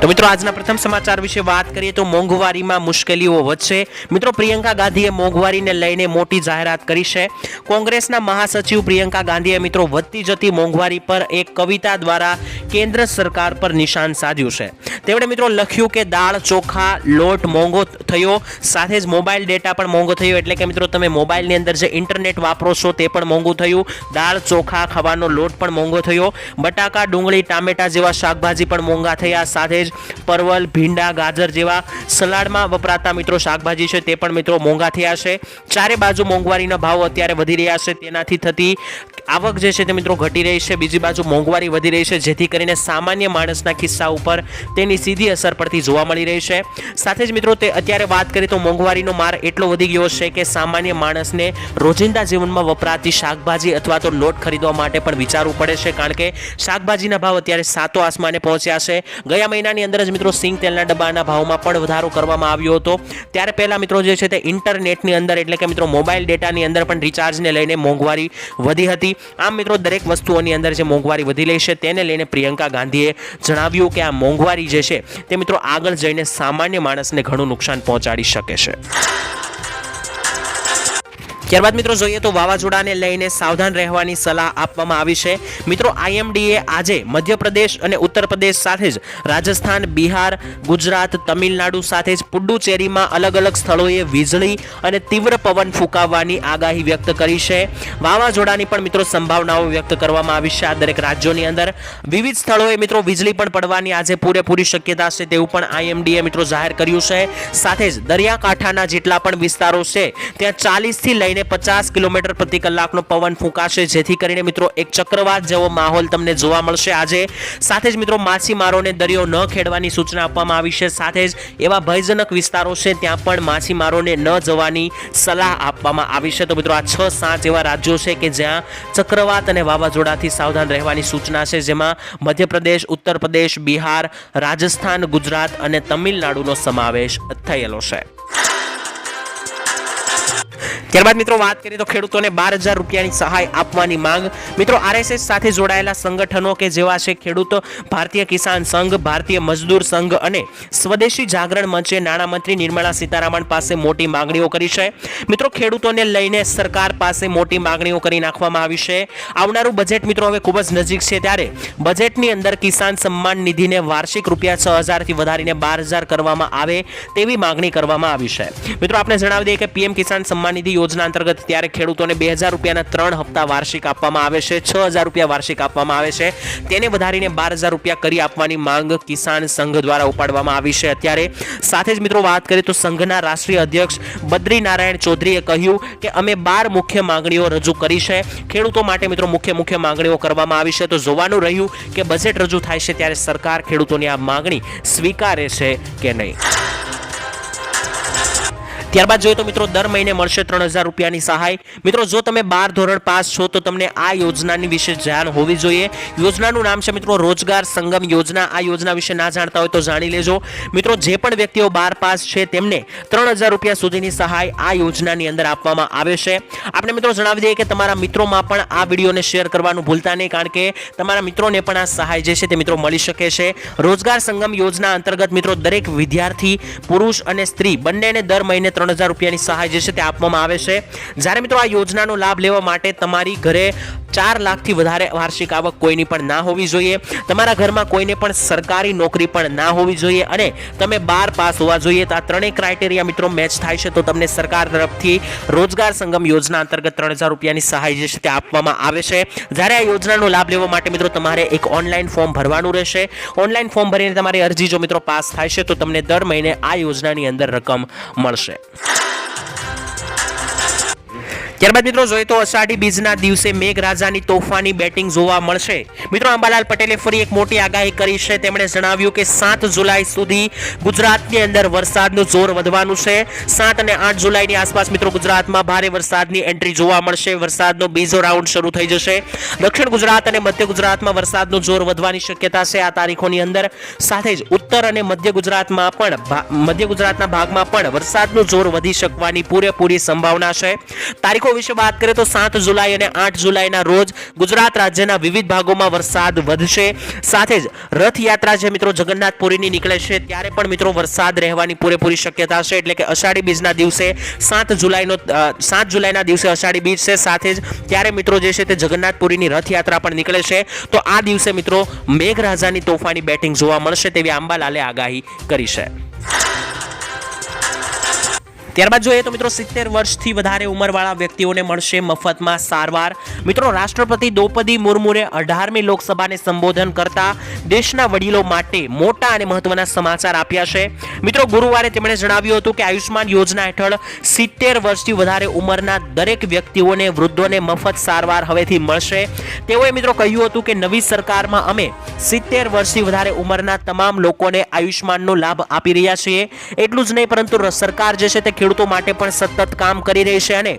તો મિત્રો, આજના પ્રથમ સમાચાર વિશે વાત કરીએ તો મોંઘવારીમાં મુશ્કેલીઓ વધશે. મિત્રો, પ્રિયંકા ગાંધીએ મોંઘવારીને લઈને મોટી જાહેરાત કરી છે. કોંગ્રેસના મહાસચિવ પ્રિયંકા ગાંધીએ મિત્રો, વધતી જતી મોંઘવારી પર એક કવિતા દ્વારા કેન્દ્ર સરકાર પર નિશાન સાધ્યું છે. તેમણે મિત્રો લખ્યું કે દાળ, ચોખા, લોટ મોંઘો થયો. સાથે જ મોબાઈલ ડેટા પણ મોંઘો થયો. એટલે કે મિત્રો, તમે મોબાઈલની અંદર જે ઇન્ટરનેટ વાપરો છો તે પણ મોંઘું થયું. દાળ, ચોખા, ખાવાનો લોટ પણ મોંઘો થયો. બટાકા, ડુંગળી, ટામેટા જેવા શાકભાજી પણ મોંઘા થયા. સાથે જ પરવલ, ભીંડા, ગાજર જેવા સલાડમાં વપરાતા મિત્રો શાકભાજી છે તે પણ મિત્રો મોંઘા થયા છે. ચારે બાજુ મોંઘવારીના ભાવ અત્યારે વધી રહ્યા છે. તેનાથી થતી આવક જે છે તે મિત્રો ઘટી રહી છે. બીજી બાજુ મોંઘવારી વધી રહી છે, જેથી કરીને સામાન્ય માણસના ખિસ્સા ઉપર તેની સીધી અસર પડતી જોવા મળી રહી છે. સાથે જ મિત્રો તે અત્યારે વાત કરીએ તો મોંઘવારીનો માર એટલો વધી ગયો છે કે સામાન્ય માણસને રોજિંદા જીવનમાં વપરાતી શાકભાજી અથવા તો લોટ ખરીદવા માટે પણ વિચારવું પડે છે, કારણ કે શાકભાજીના ભાવ અત્યારે સાતો આસમાને પહોંચ્યા છે. ગયા મહિનાની અંદર જ મિત્રો સિંગ તેલના ડબ્બાના ભાવમાં પણ વધારો કરવામાં આવ્યો હતો. ત્યારે પહેલા મિત્રો જે છે તે ઇન્ટરનેટની અંદર એટલે કે મિત્રો મોબાઈલ ડેટાની અંદર પણ રિચાર્જને લઈને મોંઘવારી વધી હતી. આમ મિત્રો દરેક વસ્તુઓની અંદર જે મોંઘવારી વધી રહી છે તેને લઈને પ્રિયંકા ગાંધીએ જણાવ્યું કે આ મોંઘવારી જે છે તે મિત્રો આગળ જઈને સામાન્ય માણસને ઘણું નુકસાન પહોંચાડી શકે છે. ત્યારબાદ મિત્રો જોઈએ તો વાવાઝોડાને લઈને સાવધાન રહેવાની સલાહ આપવામાં આવી છે. મિત્રો, આઈએમડીએ આજે મધ્યપ્રદેશ અને ઉત્તર પ્રદેશ સાથે જ રાજસ્થાન, બિહાર, ગુજરાત, તમિલનાડુ સાથે જ પુડ્ડુચેરીમાં અલગ અલગ સ્થળોએ વીજળી અને તીવ્ર પવન ફૂંકાવવાની આગાહી વ્યક્ત કરી છે. વાવાઝોડાની પણ મિત્રો સંભાવનાઓ વ્યક્ત કરવામાં આવી છે આ દરેક રાજ્યોની અંદર. વિવિધ સ્થળોએ મિત્રો વીજળી પણ પડવાની આજે પૂરેપૂરી શક્યતા છે તેવું પણ આઈએમડીએ મિત્રો જાહેર કર્યું છે. સાથે જ દરિયાકાંઠાના જેટલા પણ વિસ્તારો છે, ત્યાં ચાલીસથી લઈને પચાસ કિલોમીટર પ્રતિ કલાકનો પવન ફૂંકાશે. જેથી કરીને મિત્રો એક ચક્રવાત જેવો માહોલ તમને જોવા મળશે. આજે સાથે જ મિત્રો માછીમારોને દરિયો ન ખેડવાની સૂચના આપવામાં આવી છે. સાથે જ એવા ભયજનક વિસ્તારો છે ત્યાં પણ માછીમારોને ન જવાની સલાહ આપવામાં આવી છે. તો મિત્રો આ છ સાત એવા રાજ્યો છે કે જ્યાં ચક્રવાત અને વાવાઝોડાથી સાવધાન રહેવાની સૂચના છે. જેમાં મધ્યપ્રદેશ ઉત્તર પ્રદેશ બિહાર, રાજસ્થાન, ગુજરાત અને તમિલનાડુનો સમાવેશ થયેલો છે. ત્યારબાદ મિત્રો વાત કરીએ તો ખેડૂતોને બાર હજાર રૂપિયાની સહાય આપવાની માંગ. મિત્રો આરએસએસ સાથે જોડાયેલા સંગઠનો કે જેવા છે ખેડૂત, ભારતીય કિસાન સંઘ, ભારતીય મજદૂર સંઘ અને સ્વદેશી જાગરણ મંચે નાણામંત્રી નિર્મલા સીતારામન પાસે મોટી માંગણીઓ કરી છે. મિત્રો ખેડૂતોને લઈને સરકાર પાસે મોટી માંગણીઓ કરી નાખવામાં આવી છે. આવનારું બજેટ મિત્રો હવે ખૂબ જ નજીક છે ત્યારે બજેટની અંદર કિસાન સન્માન નિધિને વાર્ષિક રૂપિયા છ હજારથી વધારીને બાર હજાર કરવામાં આવે તેવી માંગણી કરવામાં આવી છે. મિત્રો આપણે જણાવી દઈએ કે પીએમ કિસાન સન્માન નિધિ યોજના અંતર્ગત ત્યારે ખેડૂતોને બે હજાર રૂપિયાના ત્રણ હપ્તા વાર્ષિક આપવામાં આવે છે, છ હજાર રૂપિયા વાર્ષિક આપવામાં આવે છે. તેને વધારીને બાર હજાર રૂપિયા કરી આપવાની માંગ કિસાન સંઘ દ્વારા ઉપાડવામાં આવી છે. અત્યારે સાથે જ મિત્રો વાત કરીએ તો સંઘના રાષ્ટ્રીય અધ્યક્ષ બદ્રી નારાયણ ચૌધરીએ કહ્યું કે અમે બાર મુખ્ય માંગણીઓ રજૂ કરી છે. ખેડૂતો માટે મિત્રો મુખ્ય મુખ્ય માંગણીઓ કરવામાં આવી છે. તો જોવાનું રહ્યું કે બજેટ રજૂ થાય છે ત્યારે સરકાર ખેડૂતોની આ માંગણી સ્વીકારે છે કે નહીં? ત્યારબાદ જોઈએ તો મિત્રો દર મહિને મળશે ત્રણ હજાર રૂપિયાની સહાય. મિત્રો, જો તમે બાર ધોરણ પાસ છો, તો તમને આ યોજનાની વિશે જાણ હોવી જોઈએ. યોજનાનું નામ છે મિત્રો રોજગાર સંગમ યોજના. આ યોજના વિશે ના જાણતા હોય તો જાણી લેજો. મિત્રો, જે પણ વ્યક્તિઓ બાર પાસ છે, તેમને ત્રણ હજાર રૂપિયા સુધીની સહાય આ યોજનાની અંદર આપવામાં આવે છે. આપણે મિત્રો જણાવી દઈએ કે તમારા મિત્રોમાં પણ આ વિડીયોને શેર કરવાનું ભૂલતા નહીં, કારણ કે તમારા મિત્રોને પણ આ સહાય જે છે, તે મિત્રો મળી શકે છે. રોજગાર સંગમ યોજના અંતર્ગત મિત્રો દરેક વિદ્યાર્થી, પુરુષ અને સ્ત્રી બંનેને દર મહિને ત્રણ હજાર રૂપિયાની સહાય જે છે તે આપવામાં આવે છે. જ્યારે મિત્રો આ યોજનાનો લાભ લેવા માટે તમારી ઘરે ચાર લાખથી વધારે વાર્ષિક આવક કોઈની પણ ના હોવી જોઈએ. તમારા ઘરમાં કોઈને પણ સરકારી નોકરી પણ ના હોવી જોઈએ અને તમે બાર પાસ હોવા જોઈએ. તો આ ત્રણેય ક્રાઇટેરિયા મિત્રો મેચ થાય છે તો તમને સરકાર તરફથી રોજગાર સંગમ યોજના અંતર્ગત ત્રણ હજાર રૂપિયાની સહાય જે છે તે આપવામાં આવે છે. જ્યારે આ યોજનાનો લાભ લેવા માટે મિત્રો તમારે એક ઓનલાઈન ફોર્મ ભરવાનું રહેશે. ઓનલાઈન ફોર્મ ભરીને તમારી અરજી જો મિત્રો પાસ થાય છે તો તમને દર મહિને આ યોજનાની અંદર રકમ મળશે. ત્યારબાદ મિત્રો, જોઈએ તો અષાઢી બીજના દિવસે મેઘરાજાની તોફાની બેટિંગ જોવા મળશે. મિત્રો અંબાલાલ પટેલે ફરી એક મોટી આગાહી કરી છે. તેમણે જણાવ્યું કે સાત જુલાઈ સુધી ગુજરાતની અંદર વરસાદનું જોર વધવાનું છે. સાત અને આઠ જુલાઈની આસપાસ મિત્રો, ગુજરાતમાં ભારે વરસાદની એન્ટ્રી જોવા મળશે. વરસાદનો બીજો રાઉન્ડ શરૂ થઈ જશે. દક્ષિણ ગુજરાત અને મધ્ય ગુજરાતમાં વરસાદનું જોર વધવાની શક્યતા છે. આ તારીખોની અંદર સાથે જ ઉત્તર અને મધ્ય ગુજરાતમાં પણ મધ્ય ગુજરાતના ભાગમાં પણ વરસાદનું જોર વધી શકવાની પૂરેપૂરી સંભાવના છે. તારીખો વિશે વાત કરીએ તો સાત જુલાઈ અને આઠ જુલાઈના રોજ ગુજરાત રાજ્યના વિવિધ ભાગોમાં વરસાદ વધશે. સાથે જ રથયાત્રા જે મિત્રો જગન્નાથપુરીની નીકળે છે, ત્યારે પણ મિત્રો વરસાદ રહેવાની પૂરેપૂરી શક્યતા છે. એટલે કે અષાઢી બીજના દિવસે સાત જુલાઈનો સાત જુલાઈના દિવસે અષાઢી બીજ છે. સાથે જ ત્યારે મિત્રો જે છે તે જગન્નાથપુરીની રથયાત્રા પણ નીકળે છે. તો આ દિવસે મિત્રો મેઘરાજાની તોફાની બેટિંગ જોવા મળશે તેવી આંબાલાલે આગાહી કરી છે. ત્યારબાદ જોઈએ તો મિત્રો સિત્તેર વર્ષથી વધારે ઉંમરવાળા વ્યક્તિઓને મળશે મફતમાં સારવાર. મિત્રો, રાષ્ટ્રપતિ દ્રૌપદી મુર્મુએ અઢારમી લોકસભાને સંબોધન કરતા દેશના વડીલો માટે મોટા અને મહત્વના સમાચાર આપ્યા છે. મિત્રો, ગુરુવારે તેમણે જણાવ્યું હતું કે આયુષ્માન યોજના હેઠળ સિત્તેર વર્ષથી વધારે ઉંમરના દરેક વ્યક્તિઓને વૃદ્ધોને મફત સારવાર હવેથી મળશે. તેઓએ મિત્રો કહ્યું હતું કે નવી સરકારમાં અમે સિત્તેર વર્ષથી વધારે ઉંમરના તમામ લોકોને આયુષ્માનનો લાભ આપી રહ્યા છીએ. એટલું જ નહીં, પરંતુ સરકાર જે છે તે ખેડૂતો માટે પણ સતત કામ કરી રહી છે અને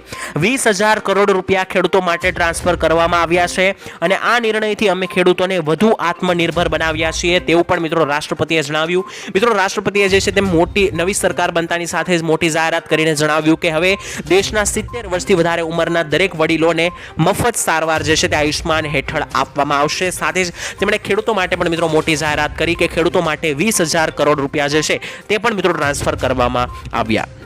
વીસ હજાર કરોડ રૂપિયા ખેડૂતો માટે ટ્રાન્સફર કરવામાં આવ્યા છે અને આ નિર્ણયથી અમે ખેડૂતોને વધુ આત્મનિર્ભર બનાવ્યા છીએ તેવું પણ મિત્રો રાષ્ટ્રપતિએ જણાવ્યું. મિત્રો, રાષ્ટ્રપતિએ જે છે તે મોટી, નવી સરકાર બનતાની સાથે જ મોટી જાહેરાત કરીને જણાવ્યું કે હવે દેશના સિત્તેર વર્ષથી વધારે ઉંમરના દરેક વડીલોને મફત સારવાર જે છે તે આયુષ્માન હેઠળ આપવામાં આવશે. સાથે જ તેમણે ખેડૂતો માટે પણ મિત્રો મોટી જાહેરાત કરી કે ખેડૂતો માટે વીસ હજાર કરોડ રૂપિયા જે છે તે પણ મિત્રો ટ્રાન્સફર કરવામાં આવ્યા.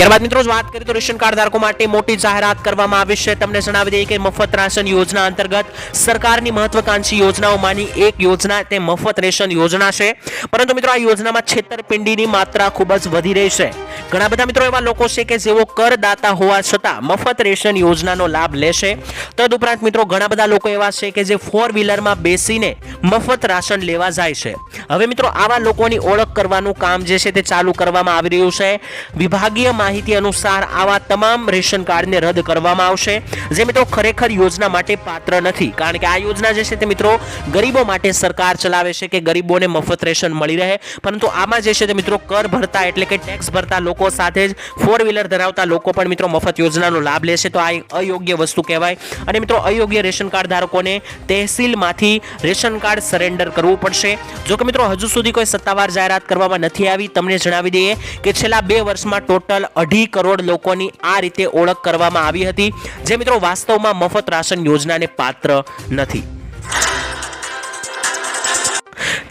ત્યારબાદ મિત્રો વાત કરીએ તો રેશન કાર્ડ ધારકો માટે મોટી જાહેરાત કરવામાં આવી છે. તમને જણાવી દઈએ કે મફત રાશન યોજના અંતર્ગત સરકારની મહત્વકાંક્ષી યોજનાઓમાંની એક યોજના તે મફત રેશન યોજના છે. પરંતુ મિત્રો, આ યોજનામાં છેતરપિંડીની માત્રા ખૂબ જ વધી રહી છે. ઘણા બધા મિત્રો એવા લોકો છે કે જેઓ કરદાતા હોવા છતાં મફત રેશન યોજનાનો લાભ લેશે તદુપરાંત મિત્રો, ઘણા બધા લોકો એવા છે કે જે ફોર વ્હીલરમાં બેસીને મફત રાશન લેવા જાય છે. હવે મિત્રો, આવા લોકોની ઓળખ કરવાનું કામ જે છે તે ચાલુ કરવામાં આવી રહ્યું છે. વિભાગીય માહિતી અનુસાર આવા તમામ રેશન કાર્ડને રદ કરવામાં આવશે. જે મિત્રો ખરેખર યોજના માટે પાત્ર નથી. કારણ કે આ યોજના જે છે તે મિત્રો ગરીબો માટે સરકાર ચલાવે છે કે ગરીબોને મફત રેશન મળી રહે. પરંતુ આમાં જે છે તે મિત્રો કર ભરતા એટલે કે ટેક્સ ભરતા લોકો સાથે જ ફોર વ્હીલર ધરાવતા લોકો પણ મિત્રો મફત યોજનાનો લાભ લેશે તો આ અયોગ્ય વસ્તુ કહેવાય. અને મિત્રો અયોગ્ય રેશન કાર્ડ ધારકોને તહેસીલમાંથી રેશન કાર્ડ સરેન્ડર કરવું પડશે. જો કે મિત્રો હજુ સુધી કોઈ સત્તાવાર જાહેરાત કરવામાં નથી આવી, તમને જણાવી દઈએ કે છેલ્લા બે વર્ષમાં ટોટલ અઢી કરોડ લોકોની આ રીતે ઓળખ કરવામાં આવી હતી. જે મિત્રો વાસ્તવમાં મફત રાશન યોજનાને પાત્ર નથી.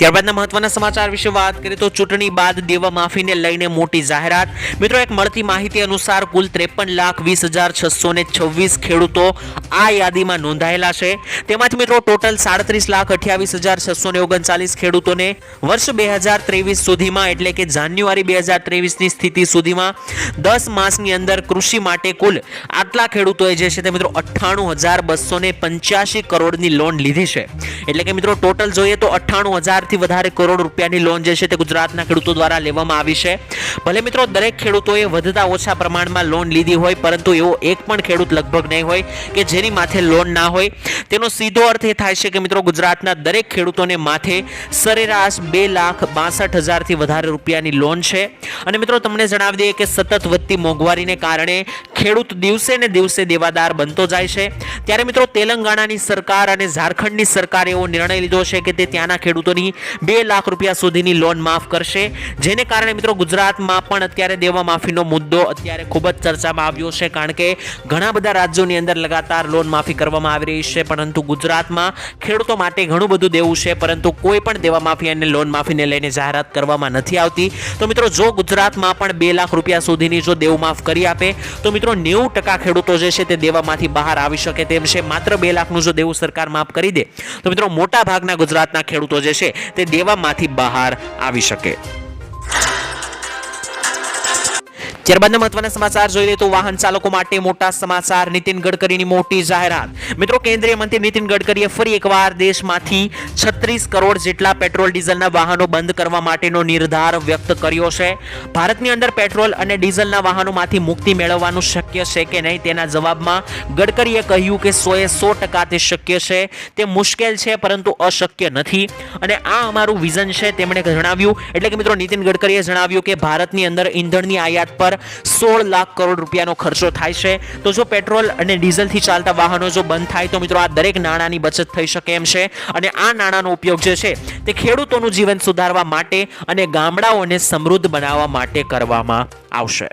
ત્યારબાદના મહત્વના સમાચાર વિશે વાત કરીએ તો ચૂંટણી બાદ દેવા માફીને લઈને મોટી જાહેરાત. મિત્રો, એક મળતી માહિતી અનુસાર કુલ ત્રેપન લાખ વીસ હજાર છસો ને છવ્વીસ ખેડૂતો આ યાદીમાં નોંધાયેલા છે. તેમાંથી મિત્રો, ટોટલ સાડત્રીસ લાખ અઠ્યાવીસ હજાર છસો ને ઓગણચાલીસ ખેડૂતોને વર્ષ બે હજાર ત્રેવીસ સુધીમાં, એટલે કે જાન્યુઆરી બે હજાર ત્રેવીસની સ્થિતિ સુધીમાં, દસ માસની અંદર કૃષિ માટે કુલ આટલા ખેડૂતોએ જે છે તે મિત્રો, અઠ્ઠાણું હજાર બસો ને પંચ્યાસી કરોડની લોન લીધી છે. એટલે કે મિત્રો, ટોટલ જોઈએ તો અઠ્ઠાણું હજારથી વધારે કરોડ રૂપિયાની લોન જે છે તે ગુજરાતના ખેડૂતો દ્વારા લેવામાં આવી છે. ભલે મિત્રો, દરેક ખેડૂતોએ વધતા ઓછા પ્રમાણમાં લોન લીધી હોય, પરંતુ એવો એક પણ ખેડૂત લગભગ નહીં હોય કે જેની માથે લોન ના હોય. તેનો સીધો અર્થ એ થાય છે કે મિત્રો, ગુજરાતના દરેક ખેડૂતોને માથે સરેરાશ બે લાખ બાસઠ હજારથી વધારે રૂપિયાની લોન છે. અને મિત્રો, તમને જણાવી દઈએ કે સતત વધતી મોંઘવારીને કારણે ખેડૂત દિવસે ને દિવસે દેવાદાર બનતો જાય છે. ત્યારે મિત્રો, તેલંગાણાની સરકાર અને ઝારખંડની સરકારે એવો નિર્ણય લીધો છે કે તે ત્યાંના ખેડૂતોની બે લાખ રૂપિયા સુધીની લોન માફ કરશે. જેને કારણે મિત્રો ગુજરાતમાં પણ અત્યારે દેવા માફીનો મુદ્દો અત્યારે ખૂબ જ ચર્ચામાં આવ્યો છે. કારણ કે ઘણા બધા રાજ્યોની અંદર લગાતાર લોન માફી કરવામાં આવી રહી છે. પરંતુ ગુજરાતમાં ખેડૂતો માટે ઘણું બધું દેવું છે. પરંતુ કોઈ પણ દેવા માફી અને લોન માફીને લઈને જાહેરાત કરવામાં નથી આવતી. તો મિત્રો જો ગુજરાતમાં પણ બે લાખ રૂપિયા સુધીની જો દેવું માફ કરી આપે, તો મિત્રો નેવું ટકા ખેડૂતો જે છે તે દેવામાંથી બહાર આવી શકે તેમ છે. માત્ર બે લાખનું જો દેવું સરકાર માફ કરી દે, તો મિત્રો મોટા ભાગના ગુજરાતના ખેડૂતો જે છે તે દેવામાંથી બહાર આવી શકે. ત્યારબાદના મહત્વના સમાચાર જોઈએ તો વાહન ચાલકો માટે મોટા સમાચાર. નીતિન ગડકરીની મોટી જાહેરાત. મિત્રો, કેન્દ્રીય મંત્રી નીતિન ગડકરીએ ફરી એકવાર દેશમાંથી છત્રીસ કરોડ જેટલા પેટ્રોલ, ડીઝલના વાહનો બંધ કરવા માટેનો નિર્ધાર વ્યક્ત કર્યો છે. ભારતની અંદર પેટ્રોલ અને ડીઝલના વાહનોમાંથી મુક્તિ મેળવવાનું શક્ય છે કે નહીં તેના જવાબમાં ગડકરીએ કહ્યું કે સોએ સો ટકા તે શક્ય છે. તે મુશ્કેલ છે, પરંતુ અશક્ય નથી. અને આ અમારું વિઝન છે, તેમણે જણાવ્યું. એટલે કે મિત્રો, નીતિન ગડકરીએ જણાવ્યું કે ભારતની અંદર ઈંધણની આયાત પર સોળ લાખ કરોડ રૂપિયાનો ખર્ચો થાય છે. તો જો પેટ્રોલ અને ડીઝલથી ચાલતા વાહનો જો બંધ થાય, તો મિત્રો આ દરેક નાણાંની બચત થઈ શકે એમ છે. અને આ નાણાંનો ઉપયોગ જે છે, તે ખેડૂતોનું જીવન સુધારવા માટે અને ગામડાઓને સમૃદ્ધ બનાવવા માટે કરવામાં આવશે.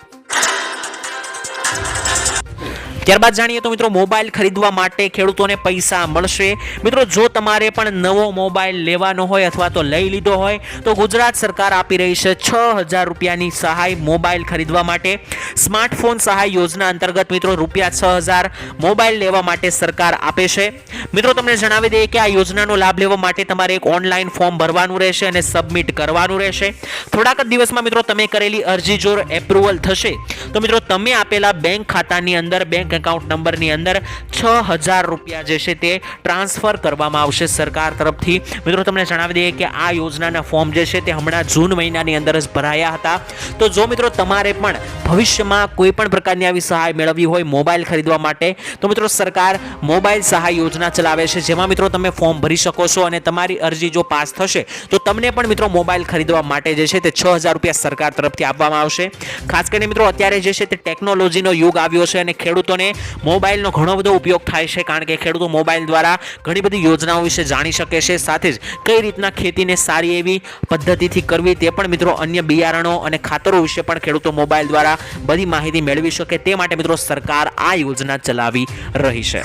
ત્યારબાદ જાણીએ તો મિત્રો મોબાઈલ ખરીદવા માટે ખેડૂતોને પૈસા મળશે. મિત્રો, જો તમારે પણ નવો મોબાઈલ લેવાનો હોય અથવા તો લઈ લીધો હોય, તો ગુજરાત સરકાર આપી રહી છે છ હજાર રૂપિયાની સહાય મોબાઈલ ખરીદવા માટે. સ્માર્ટફોન સહાય યોજના અંતર્ગત મિત્રો રૂપિયા છ હજાર મોબાઈલ લેવા માટે સરકાર આપે છે. મિત્રો, તમને જણાવી દઈએ કે આ યોજનાનો લાભ લેવા માટે તમારે એક ઓનલાઈન ફોર્મ ભરવાનું રહેશે અને સબમિટ કરવાનું રહેશે. થોડાક જ દિવસમાં મિત્રો, તમે કરેલી અરજી જો એપ્રુવલ થશે. તો મિત્રો, તમે આપેલા બેંક ખાતાની અંદર બેંક એકાઉન્ટ નંબરની અંદર છ હજાર રૂપિયા જે છે તે ટ્રાન્સફર કરવામાં આવશે સરકાર તરફથી. મિત્રો, તમને જણાવી દઈએ કે આ યોજનાના ફોર્મ જે છે તે હમણાં જૂન મહિનાની અંદર જ ભરાયા હતા. તો જો મિત્રો, તમારે પણ ભવિષ્યમાં કોઈ પણ પ્રકારની આવી સહાય મેળવવી હોય મોબાઈલ ખરીદવા માટે, તો મિત્રો, સરકાર મોબાઈલ સહાય યોજના ચલાવે છે. જેમાં મિત્રો, તમે ફોર્મ ભરી શકો છો અને તમારી અરજી જો પાસ થશે, તો તમને પણ મિત્રો મોબાઈલ ખરીદવા માટે જે છે તે છ હજાર રૂપિયા સરકાર તરફથી આપવામાં આવશે. ખાસ કરીને મિત્રો, અત્યારે જે છે તે ટેકનોલોજીનો યુગ આવ્યો છે અને ખેડૂતોને મોબાઈલનો ઘણો બધો ઉપયોગ થાય છે, કારણ કે ખેડૂતો મોબાઈલ દ્વારા ઘણી બધી યોજનાઓ વિશે જાણી શકે છે. સાથે જ કઈ રીતના ખેતીને સારી એવી પદ્ધતિથી કરવી તે પણ મિત્રો અન્ય બિયારણો અને ખાતરો વિશે પણ ખેડૂતો મોબાઈલ દ્વારા બધી માહિતી મેળવી શકે. તે માટે મિત્રો સરકાર આ યોજના ચલાવી રહી છે.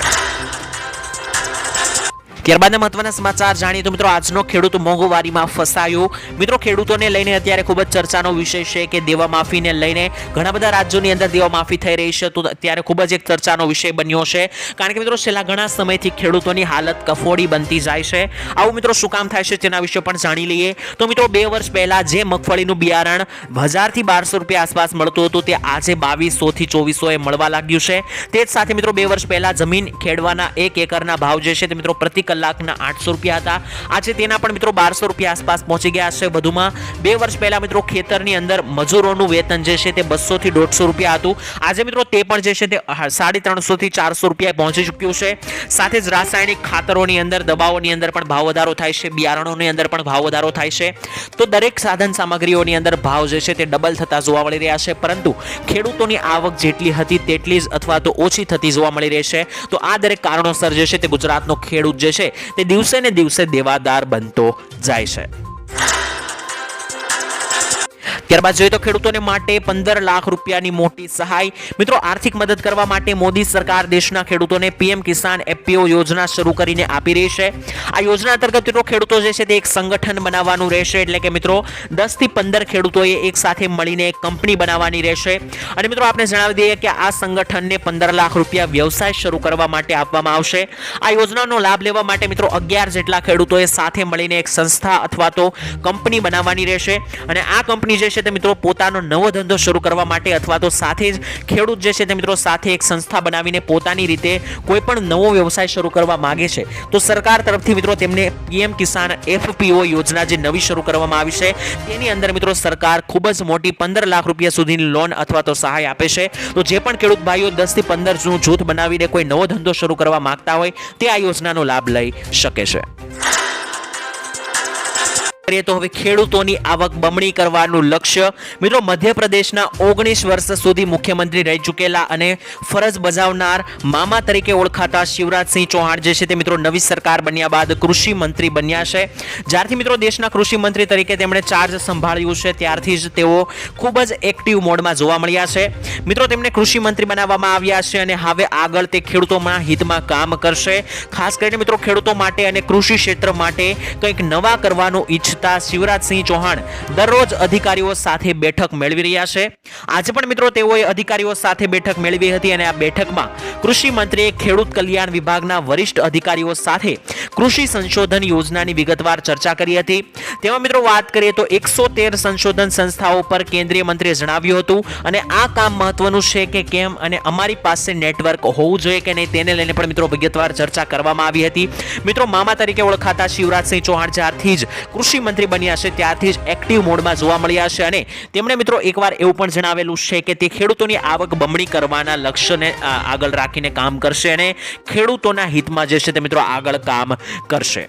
ત્યારબાદના મહત્વના સમાચાર જાણીએ તો મિત્રો, આજનો ખેડૂત મોંઘવારીમાં ફસાયો. મિત્રો, ખેડૂતોને લઈને અત્યારે ખૂબ જ ચર્ચાનો વિષય છે કે દેવા માફીને લઈને ઘણા બધા રાજ્યોની અંદર દેવા માફી થઈ રહી છે, તો અત્યારે ખૂબ જ એક ચર્ચાનો વિષય બન્યો છે. કારણ કે મિત્રો, છેલ્લા ઘણા સમયથી ખેડૂતોની હાલત કફોડી બનતી જાય છે. આવું મિત્રો શું કામ થાય છે તેના વિશે પણ જાણી લઈએ. તો મિત્રો, બે વર્ષ પહેલાં જે મગફળીનું બિયારણ હજારથી બારસો રૂપિયા આસપાસ મળતું હતું, તે આજે બાવીસોથી ચોવીસોએ મળવા લાગ્યું છે. તે જ સાથે મિત્રો, બે વર્ષ પહેલાં જમીન ખેડવાના એક એકરના ભાવ જે છે તે મિત્રો પ્રતિ કલાકના આઠસો રૂપિયા હતા. આજે તેના પણ મિત્રો બારસો રૂપિયા આસપાસ પહોંચી ગયા છે વધુમાં. બે વર્ષ પહેલા મિત્રો ખેતરની અંદર મજૂરોનું વેતન જે છે તે બસો થી દોઢસો રૂપિયા હતું. આજે મિત્રો તે પણ જે છે તે સાડી ત્રણસો થી ચારસો રૂપિયા પહોંચી ચૂક્યું છે. સાથે જ રાસાયણિક ખાતરોની અંદર, દવાઓની અંદર પણ ભાવ વધારો થાય છે. બિયારણોની અંદર પણ ભાવ વધારો થાય છે. તો દરેક સાધન સામગ્રીઓની અંદર ભાવ જે છે તે ડબલ થતા જોવા મળી રહ્યા છે. પરંતુ ખેડૂતોની આવક જેટલી હતી તેટલી જ અથવા તો ઓછી થતી જોવા મળી રહી છે. તો આ દરેક કારણોસર જે છે તે ગુજરાતનો ખેડૂત જે છે તે દિવસે ને દિવસે દેવાદાર બનતો જાય છે. ત્યારબાદ જોઈએ તો ખેડૂતોને માટે પંદર લાખ રૂપિયાની મોટી સહાય. મિત્રો, આર્થિક મદદ કરવા માટે મોદી સરકાર દેશના ખેડૂતોને પીએમ કિસાન એફપીઓ યોજના શરૂ કરીને આપી રહી છે. આ યોજના અંતર્ગત મિત્રો, ખેડૂતો જે છે તે એક સંગઠન બનાવવાનું રહેશે. એટલે કે મિત્રો, દસથી પંદર ખેડૂતોએ એક સાથે મળીને એક કંપની બનાવવાની રહેશે. અને મિત્રો આપણે જણાવી દઈએ કે આ સંગઠનને પંદર લાખ રૂપિયા વ્યવસાય શરૂ કરવા માટે આપવામાં આવશે. આ યોજનાનો લાભ લેવા માટે મિત્રો, અગિયાર જેટલા ખેડૂતોએ સાથે મળીને એક સંસ્થા અથવા તો કંપની બનાવવાની રહેશે. અને આ કંપની જે છે તે મિત્રો પોતાનો નવો ધંધો શરૂ કરવા માટે અથવા તો સાથે જ ખેડૂત જે છે તે મિત્રો સાથે એક સંસ્થા બનાવીને પોતાની રીતે કોઈ પણ નવો વ્યવસાય શરૂ કરવા માગે છે. તો સરકાર તરફથી મિત્રો તેમને પીએમ કિસાન એફપીઓ યોજના જે નવી શરૂ કરવામાં આવી છે, તેની અંદર મિત્રો સરકાર ખૂબ જ મોટી પંદર લાખ રૂપિયા સુધીની લોન અથવા તો સહાય આપે છે. તો જે પણ ખેડૂત ભાઈઓ દસથી પંદર જૂથ બનાવીને કોઈ નવો ધંધો શરૂ કરવા માંગતા હોય, તે આ યોજનાનો લાભ લઈ શકે છે. કરીએ તો હવે ખેડૂતોની આવક બમણી કરવાનું લક્ષ્ય. મિત્રો, મધ્યપ્રદેશના ઓગણીસ વર્ષ સુધી મુખ્યમંત્રી રહી ચૂકેલા અને ફરજ બજાવનાર મામા તરીકે ઓળખાતા શિવરાજસિંહ ચૌહાણ જે છે તે મિત્રો નવી સરકાર બન્યા બાદ કૃષિ મંત્રી બન્યા છે. જ્યારથી મિત્રો દેશના કૃષિ મંત્રી તરીકે તેમણે ચાર્જ સંભાળ્યું છે, ત્યારથી જ તેઓ ખૂબ જ એક્ટિવ મોડમાં જોવા મળ્યા છે. મિત્રો, તેમને કૃષિ મંત્રી બનાવવામાં આવ્યા છે અને હવે આગળ તે ખેડૂતોના હિતમાં કામ કરશે. ખાસ કરીને મિત્રો ખેડૂતો માટે અને કૃષિ ક્ષેત્ર માટે કંઈક નવા કરવાનું ઈચ્છે ઈચ્છતા શિવરાજસિંહ ચૌહાણ દરરોજ અધિકારીઓ સાથે બેઠક મેળવી રહ્યા છે. આજે પણ મિત્રો તેઓએ અધિકારીઓ સાથે બેઠક મેળવી હતી અને આ બેઠકમાં કૃષિ મંત્રીએ ખેડૂત કલ્યાણ વિભાગના વરિષ્ઠ અધિકારીઓ સાથે કૃષિ સંશોધન યોજનાની વિગતવાર ચર્ચા કરી હતી. તેમાં મિત્રો વાત કરીએ તો એકસો તેર સંશોધન સંસ્થાઓ પર કેન્દ્રીય મંત્રીએ જણાવ્યું હતું અને આ કામ મહત્વનું છે કે કેમ અને અમારી પાસે નેટવર્ક હોવું જોઈએ કે નહીં તેને લઈને પણ મિત્રો વિગતવાર ચર્ચા કરવામાં આવી હતી. મિત્રો મામા તરીકે ઓળખાતા શિવરાજસિંહ ચૌહાણ જ્યારથી જ કૃષિ મંત્રી બન્યા છે, ત્યારથી જ એક્ટિવ મોડમાં જોવા મળ્યા છે અને તેમણે મિત્રો એકવાર એવું પણ જણાવેલું છે કે તે ખેડૂતોની આવક બમણી કરવાના લક્ષ્યને આગળ રાખીને કામ કરશે અને ખેડૂતોના હિતમાં જે છે તે મિત્રો આગળ કામ કરશે.